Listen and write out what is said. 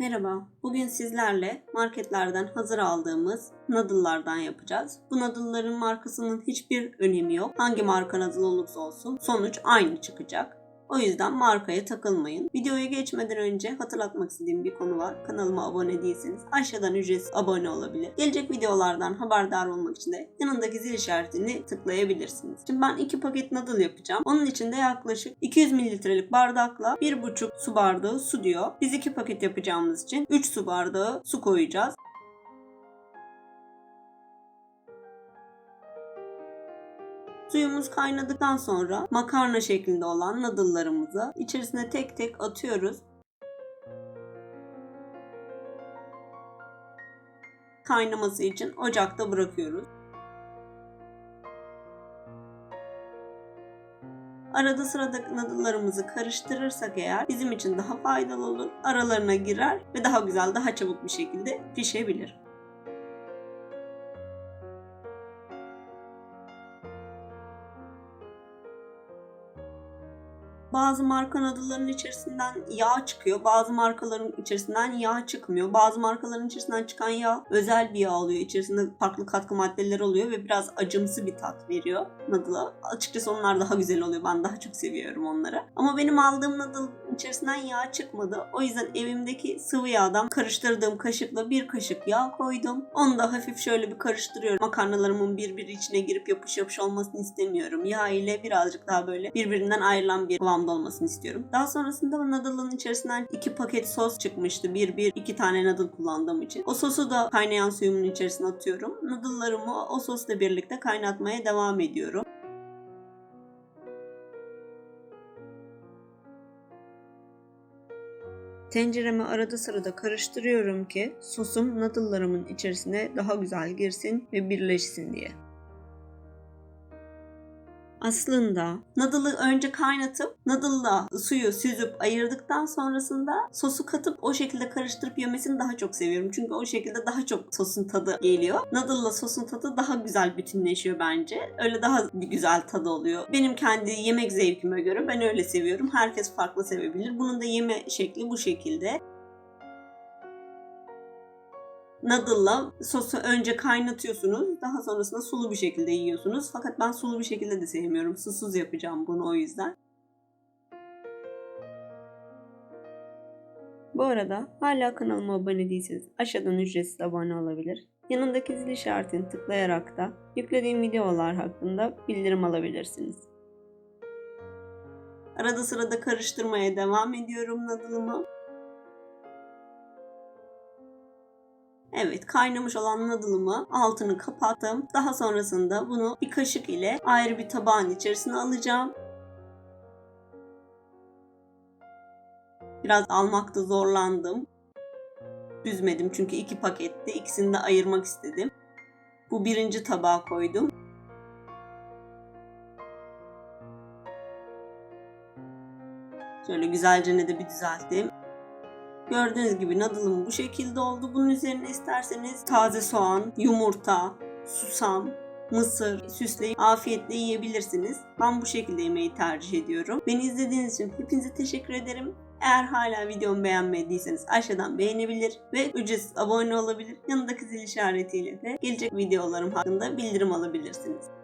Merhaba, bugün sizlerle marketlerden hazır aldığımız noodle'lardan yapacağız. Bu noodle'ların markasının hiçbir önemi yok. Hangi marka noodle olursa olsun sonuç aynı çıkacak. O yüzden markaya takılmayın. Videoya geçmeden önce hatırlatmak istediğim bir konu var. Kanalıma abone değilseniz aşağıdan ücretsiz abone olabilir. Gelecek videolardan haberdar olmak için de yanındaki zil işaretini tıklayabilirsiniz. Şimdi ben iki paket noodle yapacağım. Onun için de yaklaşık 200 mililitrelik bardakla 1,5 su bardağı su diyor. Biz iki paket yapacağımız için 3 su bardağı su koyacağız. Suyumuz kaynadıktan sonra makarna şeklinde olan noodle'larımızı içerisine tek tek atıyoruz. Kaynaması için ocakta bırakıyoruz. Arada sırada noodle'larımızı karıştırırsak eğer bizim için daha faydalı olur. Aralarına girer ve daha güzel, daha çabuk bir şekilde pişebilir. Bazı marka noodle'ların içerisinden yağ çıkıyor. Bazı markaların içerisinden yağ çıkmıyor. Bazı markaların içerisinden çıkan yağ özel bir yağ oluyor. İçerisinde farklı katkı maddeleri oluyor ve biraz acımsı bir tat veriyor noodle'a. Açıkçası onlar daha güzel oluyor. Ben daha çok seviyorum onları. Ama benim aldığım noodle içerisinden yağ çıkmadı. O yüzden evimdeki sıvı yağdan karıştırdığım kaşıkla bir kaşık yağ koydum. Onu da hafif şöyle bir karıştırıyorum. Makarnalarımın birbiri içine girip yapış yapış olmasını istemiyorum. Yağ ile birazcık daha böyle birbirinden ayrılan bir kıvamda olmasını istiyorum. Daha sonrasında noodle'ın içerisinden iki paket sos çıkmıştı. Bir bir iki tane noodle kullandığım için. O sosu da kaynayan suyumun içerisine atıyorum. Noodle'larımı o sosla birlikte kaynatmaya devam ediyorum. Tenceremi arada sırada karıştırıyorum ki sosum noodle'larımın içerisine daha güzel girsin ve birleşsin diye. Aslında noodle'ı önce kaynatıp noodle'la suyu süzüp ayırdıktan sonrasında sosu katıp o şekilde karıştırıp yemesini daha çok seviyorum. Çünkü o şekilde daha çok sosun tadı geliyor. Noodle'la sosun tadı daha güzel bütünleşiyor bence. Öyle daha bir güzel tadı oluyor. Benim kendi yemek zevkime göre ben öyle seviyorum. Herkes farklı sevebilir. Bunun da yeme şekli bu şekilde. Noodle'la sosu önce kaynatıyorsunuz. Daha sonrasında sulu bir şekilde yiyorsunuz. Fakat ben sulu bir şekilde de sevmiyorum. Susuz yapacağım bunu o yüzden. Bu arada hala kanalıma abone değilseniz aşağıdan ücretsiz abone olabilir. Yanındaki zil işaretini tıklayarak da yüklediğim videolar hakkında bildirim alabilirsiniz. Arada sırada karıştırmaya devam ediyorum noodle'ımı. Evet kaynamış olan noodle'ımı altını kapattım. Daha sonrasında bunu bir kaşık ile ayrı bir tabağın içerisine alacağım. Biraz almakta zorlandım. Düzmedim çünkü iki paketti. İkisini de ayırmak istedim. Bu birinci tabağa koydum. Şöyle güzelce ne de bir düzelttim. Gördüğünüz gibi noodle'ım bu şekilde oldu. Bunun üzerine isterseniz taze soğan, yumurta, susam, mısır süsleyip afiyetle yiyebilirsiniz. Ben bu şekilde yemeği tercih ediyorum. Beni izlediğiniz için hepinize teşekkür ederim. Eğer hala videomu beğenmediyseniz aşağıdan beğenebilir ve ücretsiz abone olabilir. Yanındaki zil işaretiyle de gelecek videolarım hakkında bildirim alabilirsiniz.